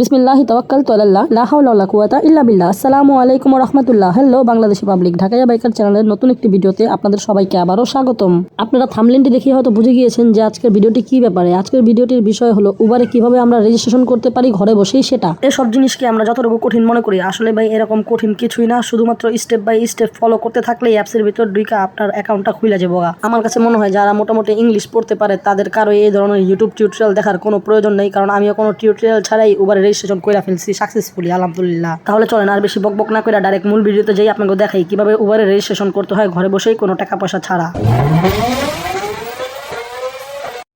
বিসমিল্লাহি তাওয়াক্কাল তোয়াল্লাহ লা হাওলা ওয়ালা কুওয়াতা ইল্লা বিল্লাহ। আসসালামু আলাইকুম রাহমাতুল্লাহ। Hello Bangladeshi public Dhakaiya biker চ্যানেলের নতুন একটি ভিডিওতে আপনাদের সবাইকে আবারও স্বাগতম। আপনারা থামলেনটি দেখে হয়তো বুঝে গিয়েছেন যে আজকের ভিডিওটি কি ব্যাপারে? আজকের ভিডিওটির বিষয় হলো উবারে কীভাবে আমরা রেজিস্ট্রেশন করতে পারি, ঘরে বসেই সেটা। এসব জিনিসকে আমরা যতটুকু কঠিন মনে করি, আসলে ভাই, এরকম কঠিন কিছুই না। শুধুমাত্র স্টেপ বাই স্টেপ ফলো করতে থাকলে অ্যাপসের ভিতর ঢুকে আপনার অ্যাকাউন্টটা খুলে যাব। আমার কাছে মনে হয় যারা মোটামুটি ইংলিশ পড়তে পারে, তাদের কারও এই ধরনের ইউটিউব টিউটোরিয়াল দেখার কোনো প্রয়োজন নেই, কারণ আমিও কোনো টিউটোরিয়াল ছাড়াই উবারে রেজিস্ট্রেশন করে ফেলছি সাকসেসফুলি আলহামদুলিল্লাহ। তাহলে চলেন আর বেশি বকবক না করে ডাইরেক্ট মূল ভিডিওতে যাই আপনাকে দেখাই কীভাবে উবারে রেজিস্ট্রেশন করতে হয়, ঘরে বসেই কোনো টাকা পয়সা ছাড়া।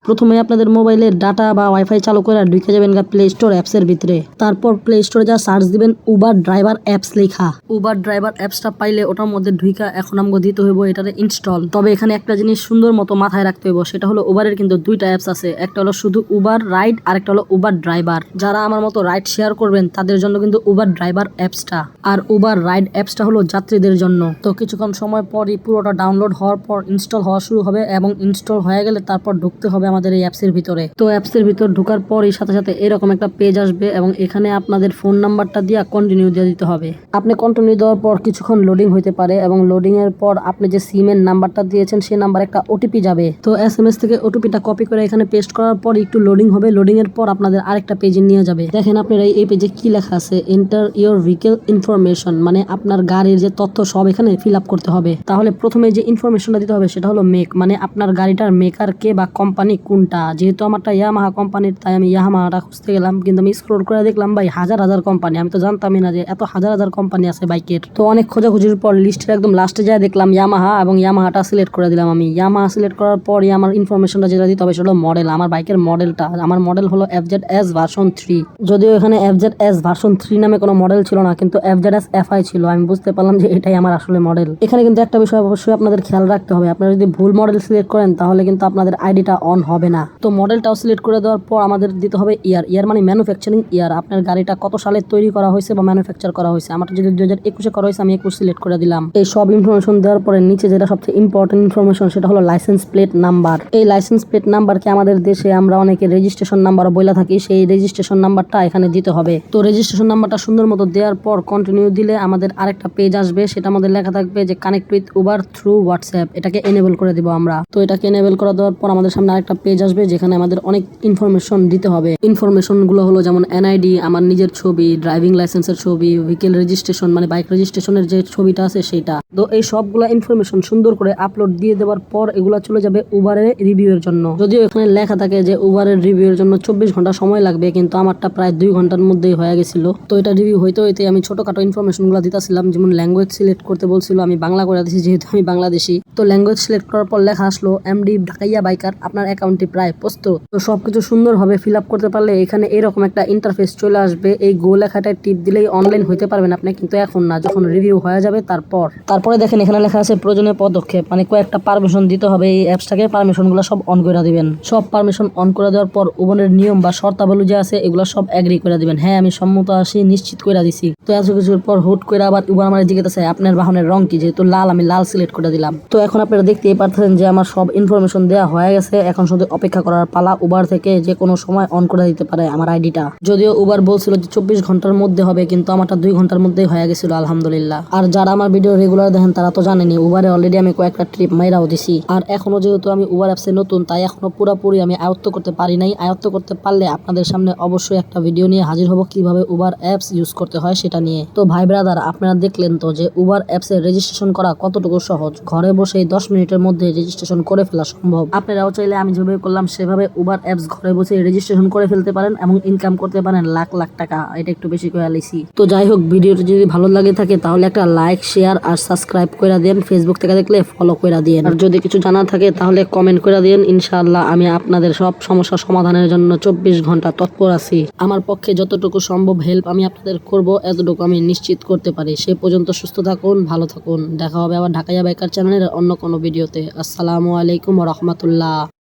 প্রথমে আপনাদের মোবাইলের ডাটা বা ওয়াইফাই চালু করে ঢুকে যাবেন গা প্লে স্টোর অ্যাপসের ভিতরে। তারপর প্লে স্টোরে যা সার্চ দিবেন উবার ড্রাইভার অ্যাপস লেখা। উবার ড্রাইভার অ্যাপসটা পাইলে ওটার মধ্যে ঢুইকা এখন আমাকে দিতে হইব এটারে ইনস্টল তবে এখানে একটা জিনিস সুন্দর মতো মাথায় রাখতে হইব, সেটা হলো উবারের কিন্তু দুইটা অ্যাপস আছে। একটা হলো শুধু উবার রাইড আর একটা হলো উবার ড্রাইভার যারা আমার মতো রাইড শেয়ার করবেন, তাদের জন্য কিন্তু উবার ড্রাইভার অ্যাপসটা আর উবার রাইড অ্যাপসটা হলো যাত্রীদের জন্য। তো কিছুক্ষণ সময় পরই পুরোটা ডাউনলোড হওয়ার পর ইনস্টল হওয়া শুরু হবে এবং ইনস্টল হয়ে গেলে তারপর ঢুকতে হবে আমাদের এই অ্যাপসের ভিতরে। তো অ্যাপসের ভিতর ঢোকার পরই সাথে সাথে এরকম একটা পেজ আসবে এবং এখানে আপনাদের ফোন নাম্বারটা দিয়ে কন্টিনিউ দিয়ে দিতে হবে। আপনি কন্টিনিউ দেওয়ার পর কিছুক্ষণ লোডিং হইতে পারে এবং লোডিং এর পর আপনি যে সিম সিমের নাম্বারটা দিয়েছেন, সেই নাম্বার একটা ওটিপি যাবে। তো এস এম এস থেকে ওটিপিটা কপি করে এখানে পেস্ট করার পর একটু লোডিং হবে। লোডিং এর পর আপনাদের আরেকটা পেজে নিয়ে যাবে। দেখেন আপনারা এই পেজে কি লেখা আছে? এন্টার ইওর ভেহিকেল ইনফরমেশন মানে আপনার গাড়ির যে তথ্য সব এখানে ফিল আপ করতে হবে। তাহলে প্রথমে যে ইনফরমেশনটা দিতে হবে, সেটা হলো মেক মানে আপনার গাড়িটার মেকার কে বা কোম্পানি কোনটা? যেহেতু আমারটা ইয়ামাহা কোম্পানির তাই আমি ইয়ামাহাটা খুঁজতে গেলাম। কিন্তু আমি স্ক্রোল করে দেখলাম, ভাই, হাজার হাজার কোম্পানি আমি তো জানতামই না যে এত হাজার হাজার কোম্পানি আছে বাইকের। তো অনেক খোঁজাখুঁজির পর লিস্টের একদম লাস্টে যায় দেখলাম ইয়ামাহা এবং ইয়ামাহাটা সিলেক্ট করে দিলাম আমি। ইয়ামাহা সিলেক্ট করার পরই আমার ইনফরমেশনটা যেটা দিতে হবে সেটা হলো মডেল আমার বাইকের মডেলটা আমার মডেল হলো F Z S version three যদিও এখানে F Z S version three নামে কোনো মডেল ছিল না, কিন্তু F Z S F I ছিল। আমি বুঝতে পারলাম যে এটাই আমার আসলে মডেল এখানে কিন্তু একটা বিষয় অবশ্যই আপনাদের খেয়াল রাখতে হবে। আপনারা যদি ভুল মডেল সিলেক্ট করেন, তাহলে কিন্তু আপনাদের আইডিটা অন হবে না। তো মডেলটাও সিলেক্ট করে দেওয়ার পর আমাদের দিতে হবে ইয়ার। ইয়ার মানে ম্যানুফ্যাকচারিং ইয়ার। আপনার গাড়িটা কত সালে তৈরি করা হয়েছে বা ম্যানুফ্যাকচার করা হয়েছে? আমার যদি দুই হাজার একুশে করা হয়েছে, আমি একুশ সিলেক্ট করে দিলাম। এই সব ইনফরমেশন দেওয়ার পরে নিচে যেটা সবচেয়ে ইম্পর্টেন্ট ইনফরমেশন সেটা হলো লাইসেন্স প্লেট নাম্বার এই লাইসেন্স প্লেট নাম্বারকে আমাদের দেশে আমরা অনেকে রেজিস্ট্রেশন নাম্বার বলে থাকি, সেই রেজিস্ট্রেশন নাম্বারটা এখানে দিতে হবে। তো রেজিস্ট্রেশন নাম্বারটা সুন্দর মতো দেওয়ার পর কন্টিনিউ দিলে আমাদের আরেকটা পেজ আসবে। সেটা আমাদের লেখা থাকবে যে connect with Uber through WhatsApp এটাকে এনেবল করে দিব আমরা। তো এটাকে এনেবল করে দেওয়ার পর আমাদের সামনে আরেকটা পেজ আসবে যেখানে আমাদের অনেক ইনফরমেশন দিতে হবে। ইনফরমেশনগুলো হলো যেমন এনআইডি আমার নিজের ছবি ড্রাইভিং লাইসেন্সের ছবি ভেহিকেল রেজিস্ট্রেশন মানে বাইক রেজিস্ট্রেশনের যে ছবিটা আছে সেটা তো এই সবগুলা ইনফরমেশন সুন্দর করে আপলোড দিয়ে দেওয়ার পর এগুলা চলে যাবে উবারের রিভিউ এর জন্য। যদিও এখানে লেখা থাকে যে উবারের রিভিউ এর জন্য চব্বিশ ঘণ্টা সময় লাগবে, কিন্তু আমারটা প্রায় দুই ঘণ্টার মধ্যেই হয়ে গেছিল। তো এটা রিভিউ হইতে হইতে আমি ছোটখাটো ইনফরমেশনগুলো দিতেছিলাম, যেমন ল্যাঙ্গুয়েজ সিলেক্ট করতে বলছিল, আমি বাংলা করে দিয়েছি যেহেতু আমি বাংলাদেশি। তো ল্যাঙ্গুয়েজ সিলেক্ট করার পর লেখা আসলো এমডি ঢাকাইয়া বাইকার, আপনার অ্যাকাউন্টটি প্রায় প্রস্তুত। তো সবকিছু সুন্দরভাবে ফিল আপ করতে পারলে এখানে এরকম একটা ইন্টারফেস চলে আসবে। এই গো লেখাটায় টিপ দিলেই অনলাইন হইতে পারবেন আপনি, কিন্তু এখন না, যখন রিভিউ হয়ে যাবে তারপর। তারপরে দেখেন, এখানে লেখা আছে প্রয়োজনীয় পদক্ষেপ মানে কয়েকটা পারমিশন দিতে হবে, এই অ্যাপসটাকে পারমিশনগুলো সব অন করে দিবেন। সব পারমিশন অন করে দেওয়ার পর উবনের নিয়ম বা শর্তাবলী যে আছে, এগুলো সব এগ্রি করে দিবেন। হ্যাঁ আমি সম্মত আসি নিশ্চিত করে দিছি। তো এত কিছুর পর হুট করে আবার উবার আমার আছে আপনার বাহনের রং কি? যেহেতু লাল, আমি লাল সিলেক্ট করে দিলাম। তো এখন আপনারা দেখতেই পারতেছেন যে আমার সব ইনফরমেশন দেওয়া হয়ে গেছে। এখন শুধু অপেক্ষা করার পালা উবার থেকে যে কোনো সময় অন করে দিতে পারে আমার আইডিটা। যদিও উবার বলছিল যে চব্বিশ ঘণ্টার মধ্যে হবে, কিন্তু আমারটা দুই ঘণ্টার মধ্যেই হয়ে গেছিল, আলহামদুলিল্লাহ। আর যারা আমার ভিডিও রেগুলার দেখেন, তারা তো জানেনি উবারে অলরেডি আমি কয়েকটা ট্রিপ মাইরাও দিছি। আর এখনও যেহেতু আমি উবার অ্যাপসে নতুন, তাই এখনও পুরোপুরি আমি আয়ত্ত করতে পারি নাই। আয়ত্ত করতে পারলে আপনাদের সামনে অবশ্যই একটা ভিডিও নিয়ে হাজির হব, কীভাবে উবার অ্যাপস ইউজ করতে হয় সেটা নিয়ে। তো ভাই ব্রাদার আপনারা দেখলেন তো যে উবার অ্যাপসে রেজিস্ট্রেশন করা কতটুকু সহজ? ঘরে বসে দশ মিনিটের মধ্যে রেজিস্ট্রেশন করে ফেলা সম্ভব। আপনারাও চাইলে আমি যেভাবে করলাম, সেভাবে উবার অ্যাপস ঘরে বসে রেজিস্ট্রেশন করে ফেলতে পারেন এবং ইনকাম করতে পারেন লাখ লাখ টাকা। এটা একটু বেশি করে আলিছি তো যাই হোক, ভিডিওটা যদি ভালো লাগে থাকে, তাহলে একটা লাইক শেয়ার আর সাবস্ক্রাইব করে দেন। ফেসবুক থেকে দেখলে ফলো করে দিন। আর যদি কিছু জানা থাকে, তাহলে কমেন্ট করে দিন। ইনশাআল্লাহ আমি আপনাদের সব সমস্যা সমাধানের জন্য চব্বিশ ঘণ্টা তৎপর আছি। আমার পক্ষে যতটুকু সম্ভব হেল্প আমি আপনাদের করব, এতটুকু আমি নিশ্চিত করতে পারি। সে পর্যন্ত সুস্থ থাকুন, ভালো থাকুন। দেখা হবে আবার ঢাকাইয়া বাইকার চ্যানেলের অন্য কোনো ভিডিওতে। আসসালামু আলাইকুম রহমতুল্লাহ।